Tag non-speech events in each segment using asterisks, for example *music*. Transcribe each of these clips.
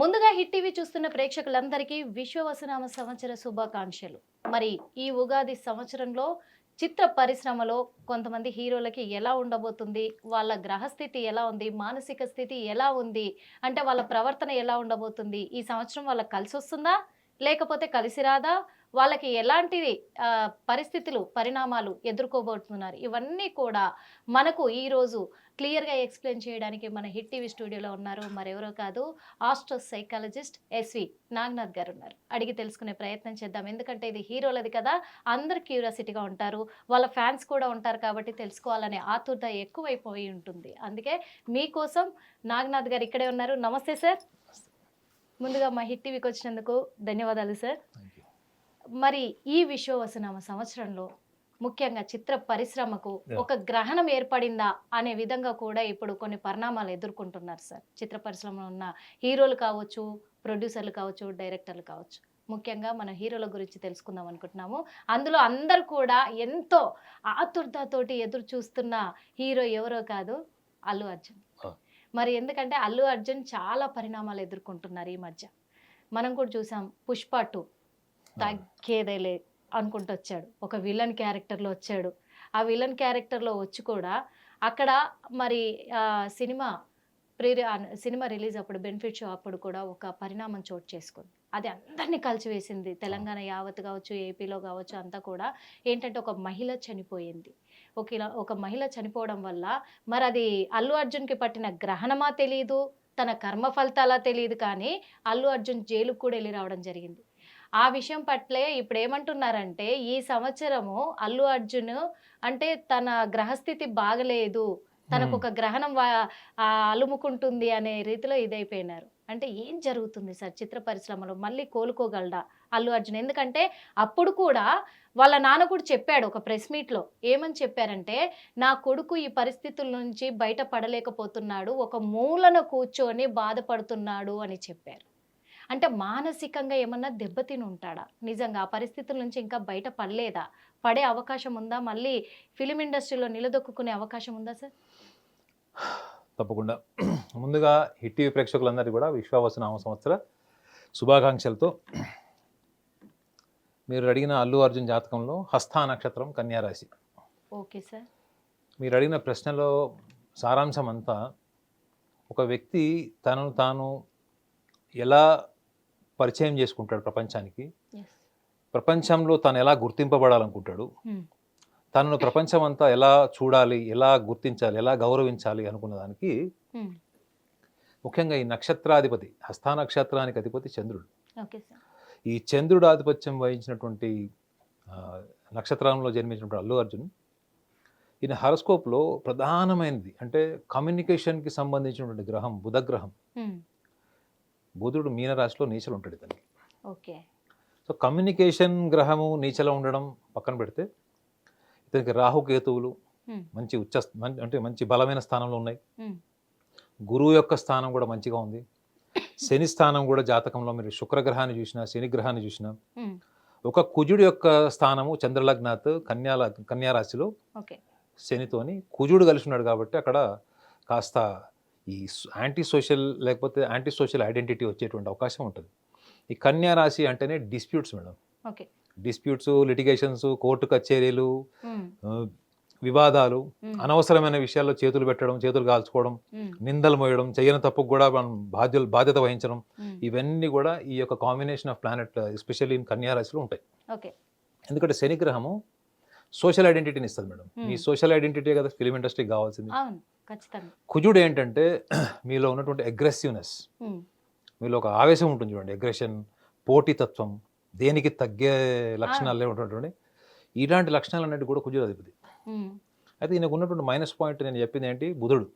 ముందుగా hit TV చూస్తున్న ప్రేక్షకులందరికీ విశ్వవసనామ సంవత్సర శుభాకాంక్షలు. మరి ఈ ఉగాది సంవత్సరంలో చిత్ర పరిశ్రమలో కొంతమంది హీరోలకి ఎలా ఉండబోతుంది? వాళ్ళ గ్రహస్థితి ఎలా ఉంది? మానసిక స్థితి ఎలా ఉంది? అంటే వాళ్ళ ప్రవర్తన ఎలా ఉండబోతుంది? ఈ సంవత్సరం వాళ్ళకి కలిసి వస్తుందా లేకపోతే కలిసి రాదా? వాళ్ళకి ఎలాంటి పరిస్థితులు పరిణామాలు ఎదుర్కోబోతున్నారు? ఇవన్నీ కూడా మనకు ఈరోజు క్లియర్గా ఎక్స్ప్లెయిన్ చేయడానికి మన హిట్ టీవీ స్టూడియోలో ఉన్నారు మరెవరో కాదు ఆస్ట్రో సైకాలజిస్ట్ ఎస్వి నాగ్నాథ్ గారు ఉన్నారు. అడిగి తెలుసుకునే ప్రయత్నం చేద్దాం. ఎందుకంటే ఇది హీరోలది కదా అందరు క్యూరియాసిటీగా ఉంటారు వాళ్ళ ఫ్యాన్స్ కూడా ఉంటారు కాబట్టి తెలుసుకోవాలనే ఆతురత ఎక్కువైపోయి ఉంటుంది. అందుకే మీకోసం నాగనాథ్ గారు ఇక్కడే ఉన్నారు. నమస్తే సార్. ముందుగా మా హిట్ టీవీకి వచ్చినందుకు ధన్యవాదాలు సార్. మరి ఈ విశ్వవసనామ సంవత్సరంలో ముఖ్యంగా చిత్ర పరిశ్రమకు. ఒక గ్రహణం ఏర్పడిందా అనే విధంగా కూడా ఇప్పుడు కొన్ని పరిణామాలు ఎదుర్కొంటున్నారు సార్ చిత్ర పరిశ్రమలో ఉన్న హీరోలు కావచ్చు ప్రొడ్యూసర్లు కావచ్చు డైరెక్టర్లు కావచ్చు. ముఖ్యంగా మన హీరోల గురించి తెలుసుకుందాం అనుకుంటున్నాము. అందులో అందరు కూడా ఎంతో ఆతురతతోటి ఎదురు చూస్తున్న హీరో ఎవరో కాదు అల్లు అర్జున్. మరి ఎందుకంటే అల్లు అర్జున్ చాలా పరిణామాలు ఎదుర్కొంటున్నారు ఈ మధ్య. మనం కూడా చూసాం పుష్ప టూ. తగ్గేదేలే అనుకుంటూ వచ్చాడు. ఒక విలన్ క్యారెక్టర్లో వచ్చాడు. ఆ విలన్ క్యారెక్టర్లో వచ్చి కూడా అక్కడ మరి సినిమా ప్రీ సినిమా రిలీజ్ అప్పుడు బెనిఫిట్ షో అప్పుడు కూడా ఒక పరిణామం చోటు చేసుకుంది. అది అందరినీ కలిసివేసింది. తెలంగాణ యావత్ కావచ్చు ఏపీలో కావచ్చు అంతా కూడా ఏంటంటే ఒక మహిళ చనిపోయింది. ఒక ఇలా ఒక మహిళ చనిపోవడం వల్ల మరి అది అల్లు అర్జున్కి పట్టిన గ్రహణమా తెలియదు తన కర్మ ఫలితాలా తెలియదు కానీ అల్లు అర్జున్ జైలుకు కూడా వెళ్ళి రావడం జరిగింది. ఆ విషయం పట్లే ఇప్పుడు ఏమంటున్నారంటే ఈ సంవత్సరము అల్లు అర్జున్ అంటే తన గ్రహస్థితి బాగలేదు. తనకు ఒక గ్రహణం అలుముకుంటుంది అనే రీతిలో ఇదైపోయినారు. అంటే ఏం జరుగుతుంది సార్ చిత్ర పరిశ్రమలో? మళ్ళీ కోలుకోగలడా అల్లు అర్జున్? ఎందుకంటే అప్పుడు కూడా వాళ్ళ నాన్న కూడా చెప్పాడు ఒక ప్రెస్ మీట్లో. ఏమని చెప్పారంటే నా కొడుకు ఈ పరిస్థితుల నుంచి బయట పడలేకపోతున్నాడు ఒక మూలన కూర్చొని బాధపడుతున్నాడు అని చెప్పారు. అంటే మానసికంగా ఏమన్నా దెబ్బతిని ఉంటాడా నిజంగా ఆ పరిస్థితుల నుంచి ఇంకా బయట పడలేదా? పడే అవకాశం ఉందా? మళ్ళీ ఫిలిం ఇండస్ట్రీలో నిలదొక్కునే అవకాశం ఉందా సార్? తప్పకుండా. ముందుగా హిట్ టీవీ ప్రేక్షకులందరికీ కూడా విశ్వావసనామ సంవత్సర శుభాకాంక్షలతో మీరు అడిగిన అల్లు అర్జున్ జాతకంలో హస్తా నక్షత్రం కన్యారాశి ఓకే సార్. మీరు అడిగిన ప్రశ్నలో సారాంశం అంతా ఒక వ్యక్తి తనను తాను ఎలా పరిచయం చేసుకుంటాడు ప్రపంచానికి. ప్రపంచంలో తను ఎలా గుర్తింపబడాలనుకుంటాడు? తనను ప్రపంచం అంతా ఎలా చూడాలి ఎలా గుర్తించాలి ఎలా గౌరవించాలి అనుకున్న దానికి ముఖ్యంగా ఈ నక్షత్రాధిపతి హస్తా నక్షత్రానికి అధిపతి చంద్రుడు. ఈ చంద్రుడు ఆధిపత్యం వహించినటువంటి నక్షత్రంలో జన్మించినటువంటి అల్లు అర్జున్ ఈయన హరస్కోప్లో ప్రధానమైనది అంటే కమ్యూనికేషన్కి సంబంధించినటువంటి గ్రహం బుధగ్రహం. బుధుడు మీనరాశిలో నీచలు ఉంటాడు ఇతనికి. ఓకే. సో కమ్యూనికేషన్ గ్రహము నీచలో ఉండడం పక్కన పెడితే ఇతనికి రాహుకేతువులు మంచి ఉచ్చ అంటే మంచి బలమైన స్థానంలో ఉన్నాయి. గురువు యొక్క స్థానం కూడా మంచిగా ఉంది. శని స్థానం కూడా జాతకంలో మీరు శుక్రగ్రహాన్ని చూసినా శని గ్రహాన్ని చూసినా ఒక కుజుడు యొక్క స్థానము చంద్రలగ్నాత్ కన్యా కన్యా రాశిలో ఓకే. శనితోని కుజుడు కలిసి ఉన్నాడు కాబట్టి అక్కడ కాస్త ఈ యాంటీ సోషల్ లేకపోతే యాంటీ సోషల్ ఐడెంటిటీ వచ్చేటువంటి అవకాశం ఉంటుంది. ఈ కన్యా రాశి అంటేనే disputes madam. Okay. Disputes litigations court కచేరీలు వివాదాలు అనవసరమైన విషయాల్లో చేతులు పెట్టడం చేతులు కాల్చుకోవడం నిందలు మోయడం చేయని తప్పుకు కూడా మనం బాధ్యులు బాధ్యత వహించడం ఇవన్నీ కూడా ఈ యొక్క combination of planet especially in కన్యా రాశిలో ఉంటాయి. ఎందుకంటే శని గ్రహము సోషల్ ఐడెంటిటీని ఇస్తుంది మేడం. ఈ సోషల్ ఐడెంటిటీ కదా ఫిలిం ఇండస్ట్రీకి కావాల్సింది. కుజుడు ఏంటంటే *clears throat* మీలో ఉన్నటువంటి అగ్రెసివ్నెస్ మీలో ఒక ఆవేశం ఉంటుంది చూడండి అగ్రెషన్ పోటీతత్వం దేనికి తగ్గే లక్షణాలు ఉన్నటువంటి ఇలాంటి లక్షణాలు అన్నిటి కూడా కుజుడు అధిపతి అయితే ఈయనకు ఉన్నటువంటి మైనస్ పాయింట్ నేను చెప్పింది ఏంటి? బుధుడు.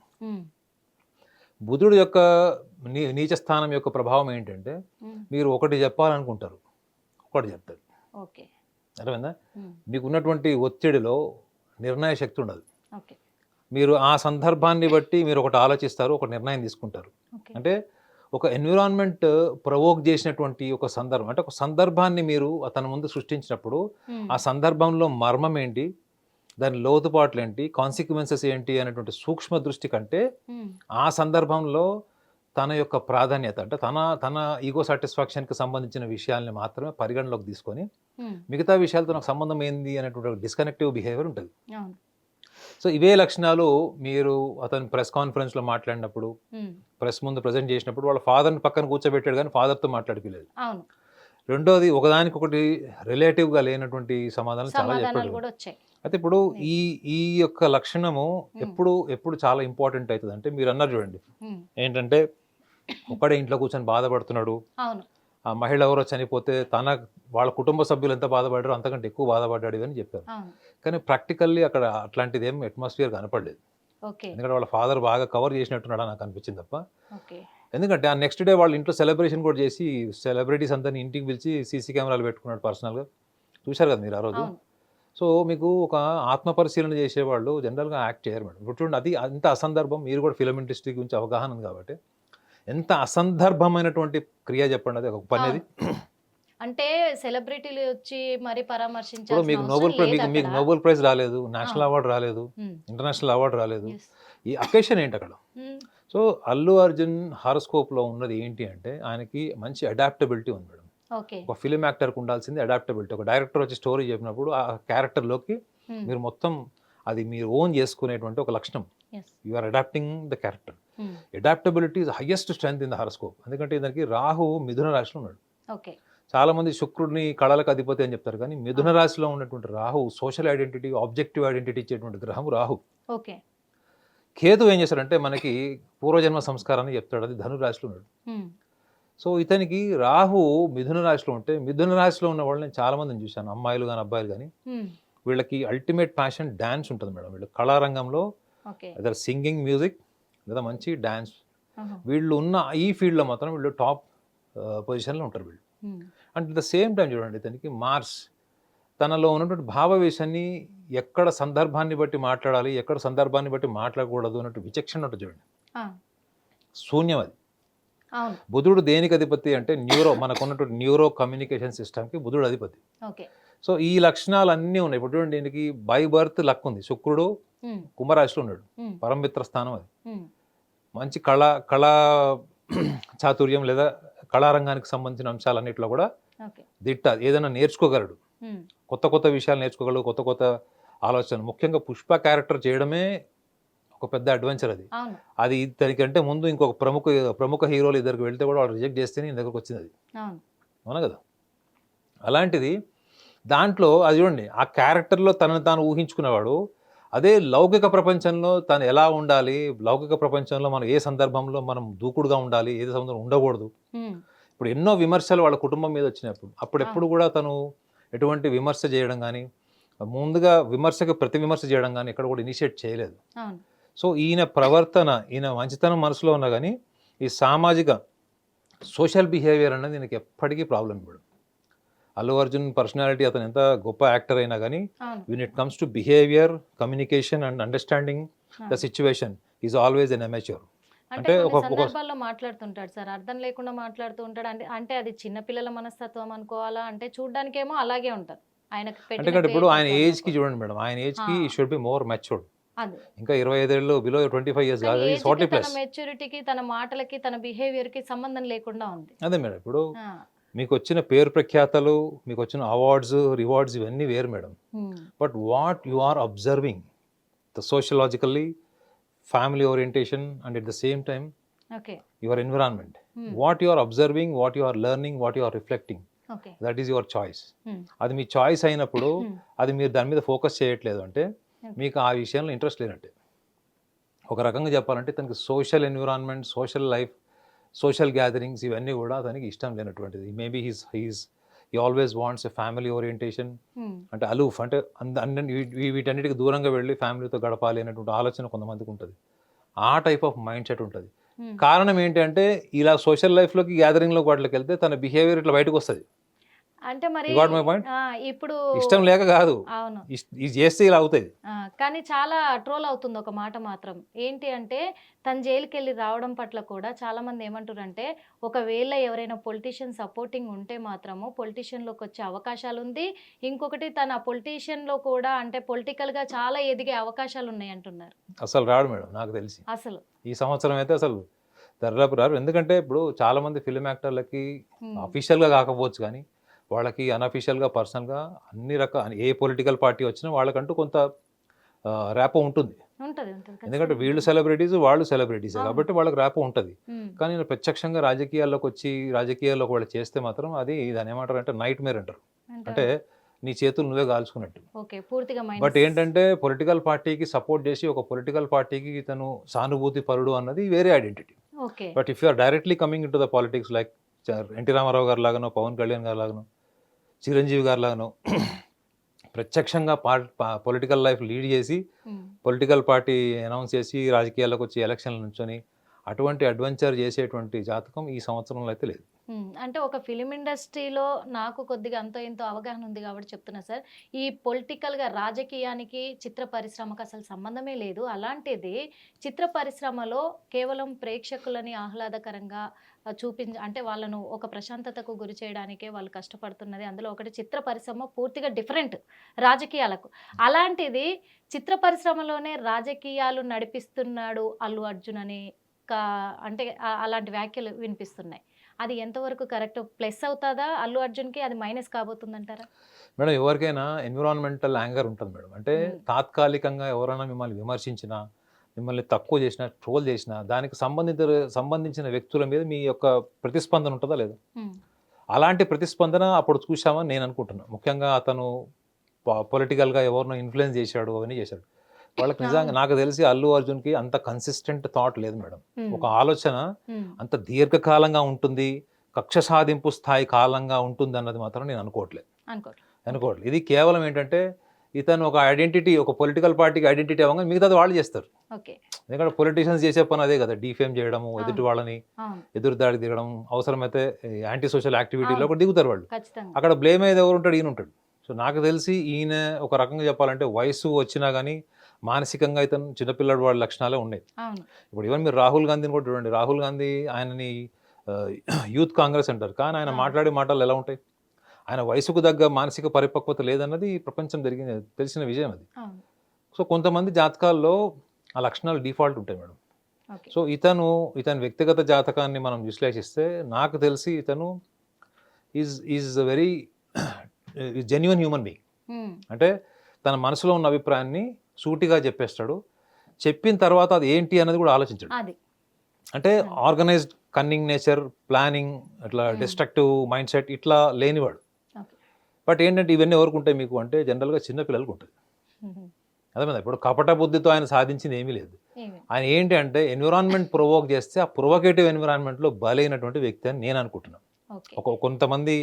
బుధుడు యొక్క నీ నీచ స్థానం యొక్క ప్రభావం ఏంటంటే మీరు ఒకటి చెప్పాలనుకుంటారు. ఒకటి చెప్తారు ఓకే. అర్థమైందా? మీకు ఉన్నటువంటి ఒత్తిడిలో నిర్ణయ శక్తి ఉండదు మీరు ఆ సందర్భాన్ని బట్టి మీరు ఒకటి ఆలోచిస్తారు ఒక నిర్ణయం తీసుకుంటారు. అంటే ఒక ఎన్విరాన్మెంట్ ప్రవోక్ చేసినటువంటి ఒక సందర్భం అంటే ఒక సందర్భాన్ని మీరు అతని ముందు సృష్టించినప్పుడు ఆ సందర్భంలో మర్మం ఏంటి? దాని లోతుపాట్లు ఏంటి? కాన్సిక్వెన్సెస్ ఏంటి? అనేటువంటి సూక్ష్మ దృష్టి కంటే ఆ సందర్భంలో తన యొక్క ప్రాధాన్యత అంటే తన తన ఈగో సాటిస్ఫాక్షన్కి సంబంధించిన విషయాల్ని మాత్రమే పరిగణలోకి తీసుకొని మిగతా విషయాలతో నాకు సంబంధం ఏంది? అనేటువంటి డిస్కనెక్టివ్ బిహేవియర్ ఉంటుంది. సో ఇవే లక్షణాలు మీరు అతను ప్రెస్ కాన్ఫరెన్స్లో మాట్లాడినప్పుడు ప్రెస్ ముందు ప్రజెంట్ చేసినప్పుడు వాళ్ళ ఫాదర్ని పక్కన కూర్చోబెట్టాడు కానీ ఫాదర్తో మాట్లాడుకోలేదు. అవును. రెండోది ఒకదానికొకటి రిలేటివ్గా లేనటువంటి సమాధానం చాలా చెప్పాడు అయితే ఇప్పుడు ఈ ఈ యొక్క లక్షణము ఎప్పుడు ఎప్పుడు చాలా ఇంపార్టెంట్ అవుతుంది. అంటే మీరు అన్నారు చూడండి ఏంటంటే ఒకడే ఇంట్లో కూర్చొని బాధపడుతున్నాడు. ఆ మహిళ ఎవరో చనిపోతే తన వాళ్ళ కుటుంబ సభ్యులు ఎంత బాధపడ్డారో అంతకంటే ఎక్కువ బాధపడ్డాడు అని చెప్పారు. కానీ ప్రాక్టికల్లీ అక్కడ అట్లాంటిది ఏం అట్మాస్ఫియర్ కనపడలేదు. ఎందుకంటే వాళ్ళ ఫాదర్ బాగా కవర్ చేసినట్టున్నాడు నాకు అనిపించింది తప్ప. ఎందుకంటే ఆ నెక్స్ట్ డే వాళ్ళ ఇంట్లో సెలబ్రేషన్ కూడా చేసి సెలబ్రిటీస్ అందరిని ఇంటికి పిలిచి సీసీ కెమెరాలు పెట్టుకున్నాడు పర్సనల్గా. చూశారు కదా మీరు ఆ రోజు? సో మీకు ఒక ఆత్మ పరిశీలన చేసేవాళ్ళు జనరల్గా యాక్ట్ చేయరు మేడం. ఇప్పుడు చూడండి అది అంత అసందర్భం మీరు కూడా ఫిలిం ఇండస్ట్రీ గురించి అవగాహన ఉంది కాబట్టి. ఎంత అసందర్భమైనటువంటి క్రియ చెప్పండి అది ఒక పని అది. అంటే సెలబ్రిటీలు వచ్చి మరి పరామర్శించాల్సిన మీకు నోబెల్ ప్రైజ్ మీకు మీకు. నోబెల్ ప్రైజ్ రాలేదు నేషనల్. అవార్డు రాలేదు ఇంటర్నేషనల్ అవార్డు రాలేదు. ఈ అకేషన్ ఏంటి అక్కడ? సో అల్లు అర్జున్ హారోస్కోప్లో ఉన్నది ఏంటి అంటే ఆయనకి మంచి అడాప్టబిలిటీ ఉంది మేడం. ఒక ఫిలిం యాక్టర్కి ఉండాల్సింది అడాప్టబిలిటీ ఒక డైరెక్టర్ వచ్చి స్టోరీ చెప్పినప్పుడు ఆ క్యారెక్టర్లోకి మీరు మొత్తం అది మీరు ఓన్ చేసుకునేటువంటి ఒక లక్షణం. You are adapting the character adaptability is highest strength in the horoscope ఎందుకంటే దానికి రాహు మిథున రాశిలో ఉన్నాడు. ఓకే చాలా మంది శుక్రుడిని కళలకు అధిపతి అని చెప్తారు. కానీ మిథున రాశిలో ఉన్నటువంటి Rahu social identity objective identity ఇచ్చేటువంటి గ్రహం రాహు. ఓకే కేతు ఏం చేశారంటే మనకి పూర్వజన్మ సంస్కారాన్ని చెప్తాడు. అది ధను రాశిలో ఉన్నాడు. ఉమ్, సో ఇతనికి రాహు మిథున రాశిలో ఉంటే మిథున రాశిలో ఉన్న వాళ్ళని చాలా మందిని చూశాను. అమ్మాయిలు కానీ అబ్బాయిలు కానీ ఉమ్, వీళ్ళకి అల్టిమేట్ ప్యాషన్ డ్యాన్స్ ఉంటుంది మేడం. వీళ్ళు కళారంగంలో సింగింగ్ మ్యూజిక్ లేదా మంచి డ్యాన్స్ వీళ్ళు ఉన్న ఈ ఫీల్డ్లో మాత్రం వీళ్ళు టాప్ పొజిషన్లో ఉంటారు వీళ్ళు. అండ్ ద సేమ్ టైం చూడండి ఇతనికి మార్స్. తనలో ఉన్నటువంటి భావవేశాన్ని ఎక్కడ సందర్భాన్ని బట్టి మాట్లాడాలి ఎక్కడ సందర్భాన్ని బట్టి మాట్లాడకూడదు అన్నట్టు విచక్షణ ఉంటుంది చూడండి. శూన్యం అది. బుధుడు దేనికి అధిపతి అంటే న్యూరో మనకు ఉన్నటువంటి న్యూరో కమ్యూనికేషన్ సిస్టమ్కి బుధుడు అధిపతి. సో ఈ లక్షణాలు అన్నీ ఉన్నాయి. ఇప్పుడు చూడండి దీనికి బై బర్త్ లక్ ఉంది. శుక్రుడు కుంభరాశిలో ఉన్నాడు. ఉమ్, పరమిత్ర స్థానం అది. మంచి కళ కళా *clears throat* చాతుర్యం లేదా కళారంగానికి సంబంధించిన అంశాలన్నింటిలో కూడా దిట్ట ఏదైనా నేర్చుకోగలడు. కొత్త కొత్త విషయాలు నేర్చుకోగలడు కొత్త కొత్త ఆలోచనలు. ముఖ్యంగా పుష్ప క్యారెక్టర్ చేయడమే ఒక పెద్ద అడ్వెంచర్ అది. అది దానికంటే ముందు ఇంకొక ప్రముఖ ప్రముఖ హీరోలు ఇద్దరికి వెళ్తే కూడా వాళ్ళు రిజెక్ట్ చేస్తేనే ఈ దగ్గరకు వచ్చింది అది. అవును. అవునా కదా? అలాంటిది దాంట్లో అది చూడండి ఆ క్యారెక్టర్లో తనను తాను ఊహించుకునేవాడు అదే లౌకిక ప్రపంచంలో తను ఎలా ఉండాలి? లౌకిక ప్రపంచంలో మనం ఏ సందర్భంలో మనం దూకుడుగా ఉండాలి? ఏ సందర్భంలో ఉండకూడదు? ఇప్పుడు ఎన్నో విమర్శలు వాళ్ళ కుటుంబం మీద వచ్చినప్పుడు అప్పుడు ఎప్పుడు కూడా తను ఎటువంటి విమర్శ చేయడం కానీ ముందుగా విమర్శకు ప్రతి విమర్శ చేయడం కానీ ఎక్కడ కూడా ఇనిషియేట్ చేయలేదు. సో ఈయన ప్రవర్తన ఈయన మంచితనం మనసులో ఉన్నా కానీ ఈ సామాజిక సోషల్ బిహేవియర్ అనేది ఈయనకి ఎప్పటికీ ప్రాబ్లం ఇప్పుడు అల్లు అర్జున్ పర్సనాలిటీ అతను ఎంత గొప్ప యాక్టర్ అయినా కానీ when it comes to behaviour communication and understanding the. Situation is always an amateur అంటే ఒక- సందర్భాల్లో మాట్లాడుతుంటాడు సార్ అర్థం లేకుండా మాట్లాడుతూ ఉంటాడు. అంటే అంటే అది చిన్న పిల్లల మనస్తత్వం అనుకోవాలా? అంటే చూడ్డానికేమో అలాగే ఉంటారు ఆయనకు అంటే ఇప్పుడు ఆయన ఏజ్కి అనుకో. చూడండి మేడం. ఆయన ఏజ్కి ఆ. షుడ్ బి మోర్ మెచ్యూర్డ్ ఇంకా ఇరవై ఐదేళ్ళు బిలో ట్వంటీ ఫైవ్ ఇయర్స్ కాదు ఫార్టీ ప్లస్ మెచ్యూరిటీకి తన మాటలకి తన బిహేవియర్కి సంబంధం లేకుండా ఉంది. అదే మేడం ఇప్పుడు మీకు వచ్చిన పేరు ప్రఖ్యాతలు మీకు వచ్చిన అవార్డ్స్ రివార్డ్స్ ఇవన్నీ వేరు madam. But what you are observing the sociologically family orientation and at the same time your environment what you are observing what you are learning what you are reflecting that is your choice అది మీ choice అయినప్పుడు ఉమ్, అది మీరు దాని మీద focus చేయట్లేదు అంటే. మీకు ఆ విషయంలో ఇంట్రెస్ట్ లేనట్టే. ఒక రకంగా చెప్పాలంటే తనకి social environment social life social gatherings ఇవన్నీ కూడా తనకి ఇష్టం లేనటువంటిది. మేబీ హీస్ హీస్ ఈ always wants a family orientation అంటే అలూఫ్ అంటే అన్ని వీటన్నిటికి దూరంగా వెళ్ళి ఫ్యామిలీతో గడపాలి అనేటువంటి ఆలోచన కొంతమందికి ఉంటుంది. ఆ టైప్ ఆఫ్ మైండ్ సెట్ ఉంటుంది. కారణం ఏంటంటే ఇలా సోషల్ లైఫ్లోకి గ్యాదరింగ్లోకి వాటికి వెళ్తే తన బిహేవియర్ ఇట్లా బయటకు వస్తుంది. అంటే మరి ఇప్పుడు ఇష్టం లేక కాదు. అవును. ఇది చేస్తే ఇలా అవుతుంది కానీ చాలా ట్రోల్ అవుతుంది ఒక మాట మాత్రం. ఏంటి అంటే తను జైలుకి వెళ్ళి రావడం పట్ల కూడా చాలా మంది ఏమంటారంటే ఒకవేళ ఎవరైనా పొలిటీషియన్ సపోర్టింగ్ ఉంటే మాత్రము పొలిటీషియన్లోకి వచ్చే అవకాశాలు ఉంది. ఇంకొకటి తన పొలిటీషియన్లో కూడా అంటే పొలిటికల్గా చాలా ఎదిగే అవకాశాలు ఉన్నాయి అంటున్నారు. అసలు రాడు మేడం నాకు తెలిసి. అసలు. ఈ సంవత్సరం అయితే అసలు దరిదాపు రారు. ఎందుకంటే ఇప్పుడు చాలా మంది ఫిలిం యాక్టర్లకి అఫీషియల్గా కాకపోవచ్చు కానీ వాళ్ళకి అన్అఫీషియల్గా పర్సనల్గా అన్ని రకాల ఏ పొలిటికల్ పార్టీ వచ్చినా వాళ్ళకంటూ కొంత ర్యాపో ఉంటుంది. ఎందుకంటే. వీళ్ళు సెలబ్రిటీస్ వాళ్ళు సెలబ్రిటీస్. కాబట్టి వాళ్ళకి ర్యాపో ఉంటుంది. కానీ ప్రత్యక్షంగా రాజకీయాల్లోకి వచ్చి రాజకీయాల్లో వాళ్ళు చేస్తే మాత్రం అది దాని ఏమంటారు అంటే నైట్ మేర్ అంటారు. అంటే నీ చేతులు నువ్వే కాల్చుకున్నట్టు. బట్ ఏంటంటే పొలిటికల్ పార్టీకి సపోర్ట్ చేసి ఒక పొలిటికల్ పార్టీకి ఇతను సానుభూతి పరుడు అన్నది వేరే identity but if you are directly coming in to the politics like NT Rama Rao garu లాగానో పవన్ కళ్యాణ్ గారు లాగానో చిరంజీవి గారు లాగానో ప్రత్యక్షంగా పొలిటికల్ లైఫ్ లీడ్ చేసి పొలిటికల్ పార్టీ అనౌన్స్ చేసి రాజకీయాల్లోకి వచ్చి ఎలక్షన్ల నుంచొని అటువంటి అడ్వెంచర్ చేసేటువంటి జాతకం ఈ సంవత్సరంలో అయితే లేదు. అంటే ఒక ఫిలిం ఇండస్ట్రీలో నాకు కొద్దిగా అంతో ఇంతో అవగాహన ఉంది కాబట్టి చెప్తున్నా సార్. ఈ పొలిటికల్గా రాజకీయానికి చిత్ర పరిశ్రమకు అసలు సంబంధమే లేదు. అలాంటిది చిత్ర పరిశ్రమలో కేవలం ప్రేక్షకులని ఆహ్లాదకరంగా చూపించ అంటే వాళ్ళను ఒక ప్రశాంతతకు గురి చేయడానికే వాళ్ళు కష్టపడుతున్నది. అందులో ఒకటి చిత్ర పరిశ్రమ పూర్తిగా డిఫరెంట్ రాజకీయాలకు. అలాంటిది చిత్ర పరిశ్రమలోనే రాజకీయాలు నడిపిస్తున్నాడు అల్లు అర్జున్ అని అంటే అలాంటి వ్యాఖ్యలు వినిపిస్తున్నాయి. అది ఎంతవరకు కరెక్ట్? ప్లస్ అవుతుందా అల్లు అర్జున్కి? అది మైనస్ కాబోతుందంటారా? మేడం ఎవరికైనా ఎన్విరాన్మెంటల్ యాంగర్ ఉంటుంది మేడం. అంటే. తాత్కాలికంగా ఎవరైనా మిమ్మల్ని విమర్శించినా మిమ్మల్ని తక్కువ చేసినా ట్రోల్ చేసినా దానికి సంబంధిత సంబంధించిన వ్యక్తుల మీద మీ యొక్క ప్రతిస్పందన ఉంటుందా లేదా? అలాంటి ప్రతిస్పందన అప్పుడు చూసామని నేను అనుకుంటున్నాను ముఖ్యంగా అతను పొలిటికల్గా ఎవరినో ఇన్ఫ్లుయెన్స్ చేశాడు అవన్నీ చేశాడు. వాళ్ళకి నిజంగా నాకు తెలిసి అల్లు అర్జున్కి అంత కన్సిస్టెంట్ థాట్ లేదు మేడం. ఒక ఆలోచన అంత దీర్ఘకాలంగా ఉంటుంది కక్ష సాధింపు స్థాయి కాలంగా ఉంటుంది అన్నది మాత్రం నేను అనుకోవట్లేదు అనుకోవట్లేదు ఇది కేవలం ఏంటంటే ఇతను ఒక ఐడెంటిటీ ఒక పొలిటికల్ పార్టీకి ఐడెంటిటీ అవ్వగా మిగతాది వాళ్ళు చేస్తారు. ఎందుకంటే పొలిటీషియన్స్ చేసే పని అదే కదా డిఫేమ్ చేయడము ఎదుటి వాళ్ళని ఎదురు దాడి దిగడం అవసరమైతే యాంటీ సోషల్ యాక్టివిటీలో. కూడా దిగుతారు వాళ్ళు. అక్కడ బ్లేమ్ అయ్యేది ఎవరు ఉంటాడు ఈయన ఉంటాడు. సో నాకు తెలిసి ఈయన ఒక రకంగా చెప్పాలంటే వయసు వచ్చినా కానీ మానసికంగా ఇతను చిన్నపిల్లడు వాళ్ళ లక్షణాలే ఉన్నాయి. ఇప్పుడు ఈవెన్ మీరు రాహుల్ గాంధీని కూడా చూడండి. రాహుల్ గాంధీ ఆయనని యూత్ కాంగ్రెస్ *clears throat* అంటారు. కానీ ఆయన. మాట్లాడే మాటలు ఎలా ఉంటాయి? ఆయన వయసుకు తగ్గ మానసిక పరిపక్వత లేదన్నది ప్రపంచం జరిగిన తెలిసిన విజయం అది. సో కొంతమంది జాతకాల్లో ఆ లక్షణాలు డిఫాల్ట్ ఉంటాయి మేడం. సో ఇతను ఇతని వ్యక్తిగత జాతకాన్ని మనం విశ్లేషిస్తే నాకు తెలిసి ఇతను is is very genuine human being. అంటే తన మనసులో ఉన్న అభిప్రాయాన్ని సూటిగా చెప్పేస్తాడు. చెప్పిన తర్వాత అది ఏంటి అన్నది కూడా ఆలోచించాడు. అంటే ఆర్గనైజ్డ్ కన్నింగ్ నేచర్ ప్లానింగ్ అట్లా. డిస్ట్రక్టివ్ మైండ్ సెట్ ఇట్లా లేనివాడు. బట్ ఏంటంటే ఇవన్నీ ఎవరికి ఉంటాయి మీకు అంటే జనరల్గా చిన్న పిల్లలకు ఉంటుంది అదే ఇప్పుడు కపట బుద్ధితో ఆయన సాధించింది ఏమీ లేదు. ఆయన ఏంటి అంటే ఎన్విరాన్మెంట్ ప్రొవోక్ చేస్తే ఆ ప్రొవోకేటివ్ ఎన్విరాన్మెంట్లో బలైనటువంటి వ్యక్తి అని నేను అనుకుంటున్నాను. ఒక కొంతమంది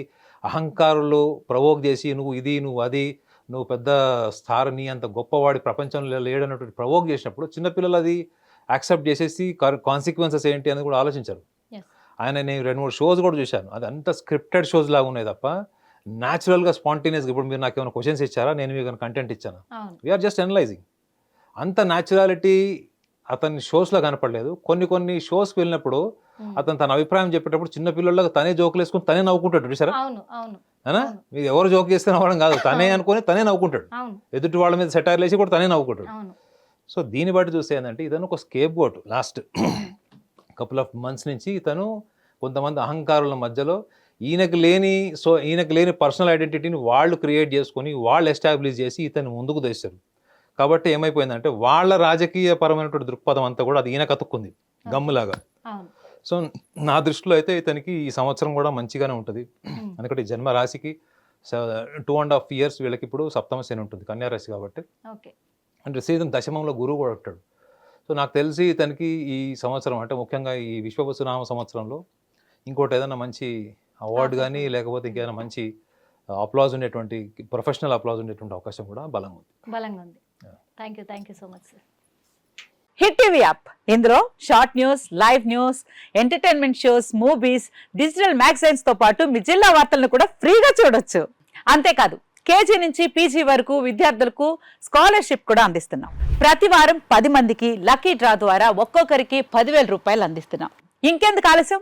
అహంకారులు ప్రవోక్ చేసి నువ్వు ఇది నువ్వు అది నువ్వు పెద్ద స్టార్ నీ అంత గొప్పవాడి ప్రపంచంలో లేడన్నటువంటి ప్రవోక్ చేసినప్పుడు చిన్నపిల్లలు అది యాక్సెప్ట్ చేసేసి కాన్సిక్వెన్సెస్ ఏంటి అనేది కూడా ఆలోచించారు. ఆయన నేను రెండు మూడు షోస్ కూడా చూశాను. అది అంత స్క్రిప్టెడ్ షోస్ లాగా ఉన్నాయి తప్ప న్యాచురల్గా స్పాంటేనియస్గా ఇప్పుడు మీరు నాకు ఏమైనా క్వశ్చన్స్ ఇచ్చారా? నేను మీకు కంటెంట్ ఇచ్చాను? వీఆర్ జస్ట్ అనలైజింగ్ అంత న్యాచురాలిటీ అతని షోస్లో కనపడలేదు. కొన్ని కొన్ని షోస్కి వెళ్ళినప్పుడు అతను తన అభిప్రాయం చెప్పేటప్పుడు చిన్న పిల్లలకు తనే జోకులు వేసుకుని తనే నవ్వుకుంటాడు చూసారా. మీరు ఎవరు జోక్ చేస్తే నవ్వడం కాదు. తనే అనుకొని తనే నవ్వుకుంటాడు. ఎదుటి వాళ్ళ మీద సెటైర్ వేసి కూడా తనే నవ్వుకుంటాడు. సో దీన్ని బట్టి చూస్తే ఏంటంటే ఇతను ఒక scapegoat last couple of months నుంచి ఇతను కొంతమంది అహంకారుల మధ్యలో ఈయనకు లేని సో ఈయనకు లేని పర్సనల్ ఐడెంటిటీని వాళ్ళు క్రియేట్ చేసుకొని వాళ్ళు ఎస్టాబ్లిష్ చేసి ఇతను ముందుకు తెస్తారు. కాబట్టి ఏమైపోయిందంటే వాళ్ళ రాజకీయ పరమైనటువంటి దృక్పథం అంతా కూడా అది ఈయన కతుక్కుంది గమ్ములాగా. సో నా దృష్టిలో అయితే ఇతనికి ఈ సంవత్సరం కూడా మంచిగానే ఉంటుంది. ఎందుకంటే జన్మ రాశికి టూ అండ్ హాఫ్ ఇయర్స్ వీళ్ళకి ఇప్పుడు సప్తమ శని ఉంటుంది కన్యా రాశి కాబట్టి. అంటే సీజన్ దశమంలో గురువు కూడా ఉంటాడు. సో నాకు తెలిసి ఇతనికి ఈ సంవత్సరం అంటే ముఖ్యంగా ఈ విశ్వవసునామ సంవత్సరంలో ఇంకోటి ఏదైనా మంచి అవార్డు కానీ లేకపోతే ఇంకేదైనా మంచి అప్లాజ్ ఉండేటువంటి ప్రొఫెషనల్ అప్లాజ్ ఉండేటువంటి అవకాశం కూడా బలంగా ఉంది. బలంగా ఉంది. Thank you. Thank you so much sir. Hit TV app. ఇందులో short news live news entertainment shows movies digital మ్యాగజైన్స్తో పాటు మీ జిల్లా వార్తలను కూడా ఫ్రీగా చూడొచ్చు. అంతేకాదు కేజీ నుంచి పీజీ వరకు విద్యార్థులకు స్కాలర్షిప్ కూడా అందిస్తున్నాం. ప్రతి వారం పది మందికి లక్కీ డ్రా ద్వారా ఒక్కొక్కరికి పదివేల రూపాయలు అందిస్తున్నాం. ఇంకెందుకు ఆలస్యం?